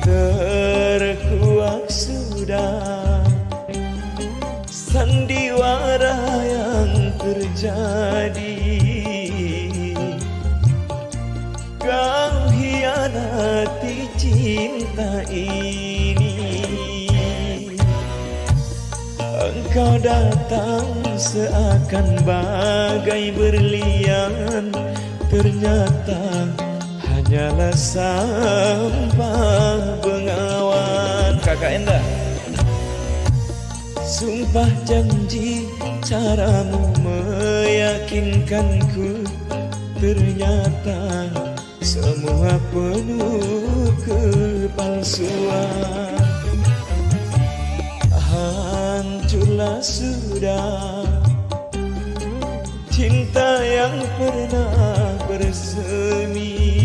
Terkuak sudah. Sandiwara yang terjadi. Kau hianati cinta ini. Engkau datang seakan bagai berlian. Ternyata hanyalah sampah Kakak Enda Sumpah janji caramu meyakinkanku Ternyata semua penuh kepalsuan. Hancurlah sudah Cinta yang pernah bersemi